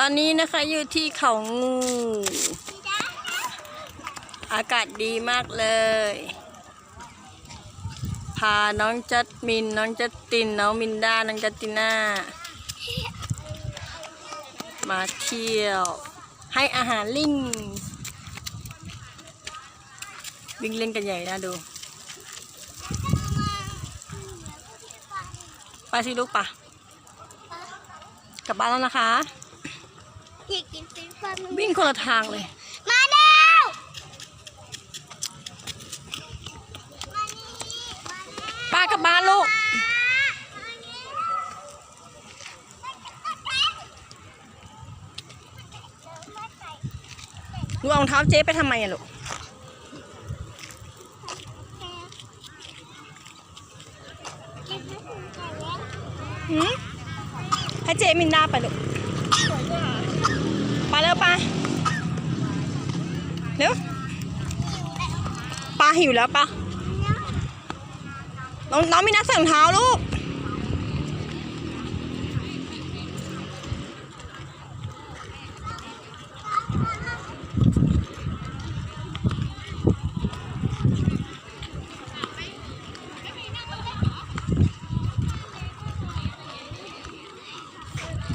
ตอนนี้นะคะอยู่ที่เขางู อากาศดีมากเลย พาน้องจัดมิน น้องจัดติน น้องมินด้า น้องจัตติน่า มาเที่ยว ให้อาหารลิง วิ่งเล่นกันใหญ่นะดู ไปสิลูกปะกลับบ้านแล้วนะคะ อยากกินซีฟันวิ่งคนละทางเลย มาแล้วมานี่มาแล้วป้ากลับบ้านลูก หนูเอารองเท้าเจ๊ไปทำไมอะลูก หืมให้เจมินดาไปลูกไป เร็วไปเร็วปลาหิวแล้วปะน้องน้องมีนักใส่รองเท้าลูก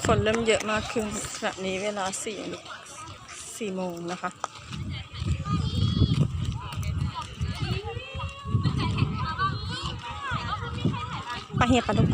ฝนเริ่มเยอะมากขึ้นขณะนี้เวลาสี่สี่โมงนะคะไปเฮียปะลูก